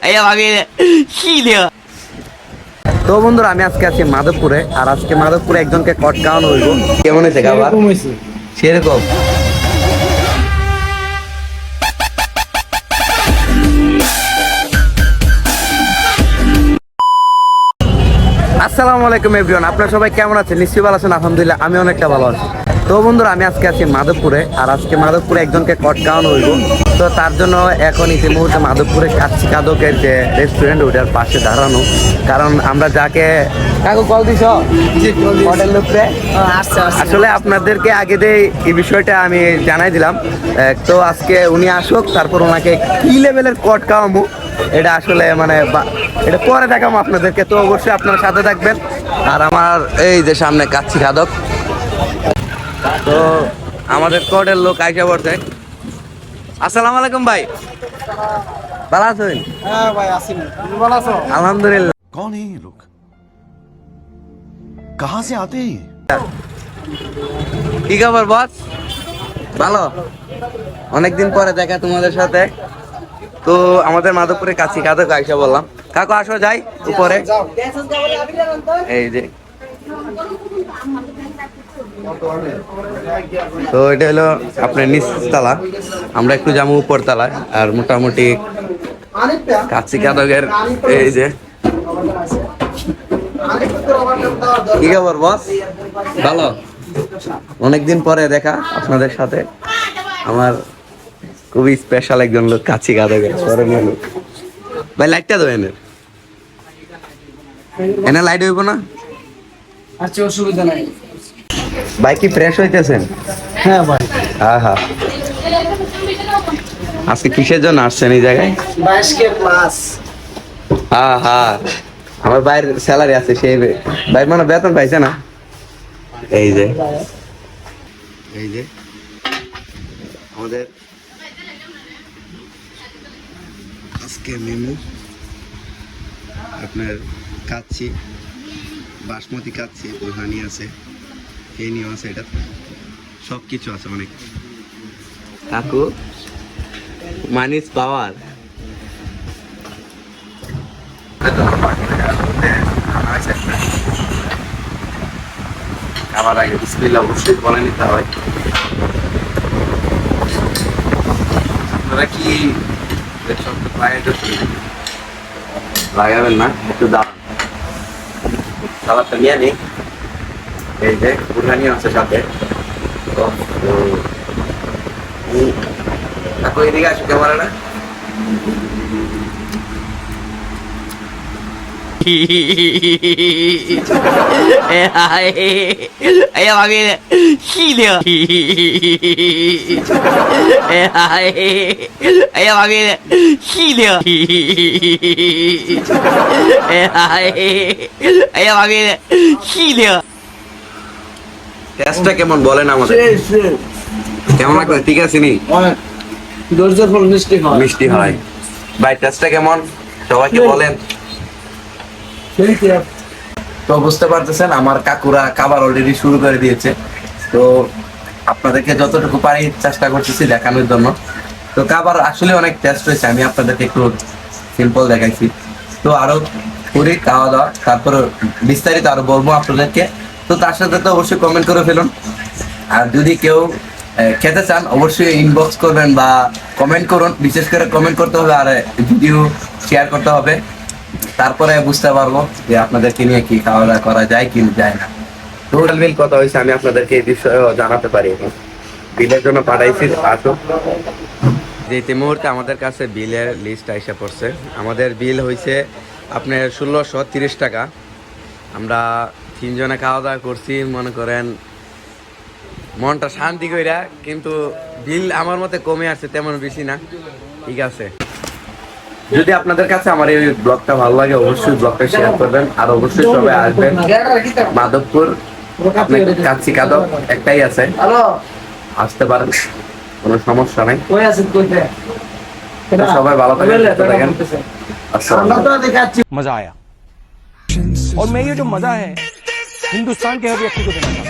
哎呀妈逼的，细的。 তো বন্ধুরা আমি আজকে আছি মাধবপুরে আর আজকে মাধবপুরে একজনকে কট খাওয়ানো হইব কেমন হয়েছে খাবার সেরকম আসসালামু আলাইকুম এভরিওয়ান আপনারা সবাই কেমন আছেন নিশ্চয়ই ভালো আছেন আলহামদুলিল্লাহ আমি অনেকটা ভালো আছি তো বন্ধুরা আমি আজকে আছি মাধবপুরে আর আজকে মাধবপুরে একজনকে কট খাওয়ানো হইব। তো তার জন্য এখন ইতিমুহূর্তে মাধবপুরে কাচ্ছি কাদকের যে রেস্টুরেন্ট ওইটার পাশে দাঁড়ানো। কারণ আমরা যাকে কাকু কল দিছ? হোটেল লোককে? আসলে আপনাদেরকে আগে দিয়ে এই বিষয়টা আমি জানাই দিলাম। তো আজকে উনি আসুক তারপর ওনাকে কি লেভেলের কট খাওয়াবো এটা আসলে মানে এটা পরে দেখাবো আপনাদেরকে। তো অবশ্যই আপনারা সাথে থাকবেন। আর আমার এই যে সামনে কাচ্ছি খাদক তো আমাদের কোর্টের লোক আইসা পড়ছে আসসালামু আলাইকুম ভাই ভালো আছেন হ্যাঁ ভাই আসিনি তুমি ভালো আছো আলহামদুলিল্লাহ कौन है ये लोग कहां से आते हैं ये কি খবর বস ভালো অনেকদিন পরে দেখা তোমাদের সাথে তো আমাদের মাধবপুরের কাছে কাদক আইসা বললাম কাকু আসো যাই উপরে এই যে তো এটা হলো আপনার নিচতলা আমরা একটু যাব উপর তলায়, আর মোটামুটি কাছি কাদকের এই যে। কি খবর বস ভালো? অনেকদিন পরে দেখা আপনাদের সাথে। আমার খুবই স্পেশাল একজন লোক কাছি কাদকের স্মরণীয় লোক। ভাই লাইটটা দেবো এনে। এনে লাইট হইব না? আচ্ছা অসুবিধা নাই। ভাই কি ফ্রেশ হইতেছেন? হ্যাঁ ভাই। হ্যাঁ হ্যাঁ আজকে কিসের জন্য আসছেন এই জায়গায়? বাইশ কে প্লাস হ্যাঁ হ্যাঁ আমার বাইরের স্যালারি আছে সেই ভাই মানে বেতন পাইছে না? এই যে। এই যে। আমাদের আজকে মেমু আপনার কাচ্ছি বাসমতি কাচ্ছি বোরহানি আছে। ফেনিও আছে এটা। সব কিছু আছে অনেক। কাকু মানিস পাওয়ার। খাবার আগে বিসমিল্লাহ অবশ্যই বলে নিতে হয়। আপনারা কি লাগাবেন না একটু দাঁড়ান। খাবারটা নিয়ে নিই। এই যে বুড়ানি আছে সাথে তো তো, উম, কাকু এদিকে আসো ক্যামেরাটা哎呀妈逼的，细的。哎呀妈逼的，细的。哎呀妈逼的，细的。 টেস্টটা কেমন বলেন আমাদের? কেমন লাগল? ঠিক আছে নি? অনেক। ফল মিষ্টি হয় মিষ্টি হয়। ভাই টেস্টটা কেমন? সবাইকে বলেন। তো বুঝতে পারতেছেন আমার কাকুরা খাবার অলরেডি শুরু করে দিয়েছে। তো আপনাদেরকে যতটুকু পারি চেষ্টা করতেছি দেখানোর জন্য। তো খাবার আসলে অনেক টেস্ট হয়েছে আমি আপনাদেরকে একটু সিম্পল দেখাইছি। তো আরও করি খাওয়া দাওয়া তারপর বিস্তারিত আরও বলব আপনাদেরকে। তো তার সাথে তো অবশ্যই কমেন্ট করে ফেলুন। আর যদি কেউ খেতে চান অবশ্যই ইনবক্স করবেন বা কমেন্ট করুন। বিশেষ করে কমেন্ট করতে হবে আর ভিডিও শেয়ার করতে হবে। তারপরে বুঝতে পারব যে আপনাদেরকে নিয়ে কি খাওয়া দাওয়া করা যায় কি যায় না। টোটাল বিল কত হয়েছে আমি আপনাদেরকে এই বিষয়ে জানাতে পারি। এখন বিলের জন্য পাঠাইছি আসো যে মুহূর্তে আমাদের কাছে বিলের লিস্ট আইসা পড়ছে। আমাদের বিল হয়েছে আপনার ষোলোশো তিরিশ টাকা। আমরা তিনজনে খাওয়া দাওয়া করছি মনে করেন মনটা শান্তি কইরা কিন্তু বিল আমার মতে কমে আসছে তেমন বেশি না ঠিক আছে যদি আপনাদের কাছে আমার এই ব্লগটা ভালো লাগে অবশ্যই ব্লগটা শেয়ার করবেন আর অবশ্যই সবাই আসবেন মাধবপুর কাচ্চি কাদক একটাই আছে হ্যালো আসতে পারেন কোনো সমস্যা নাই কই আছেন কইতে তো সবাই ভালো থাকেন সুস্থ থাকেন আসসালামু আমরা আলাইকুম। তো দেখাচ্ছি मजा आया और मैं ये जो मजा है हिंदुस्तान के हर व्यक्ति को देना चाहता हूँ।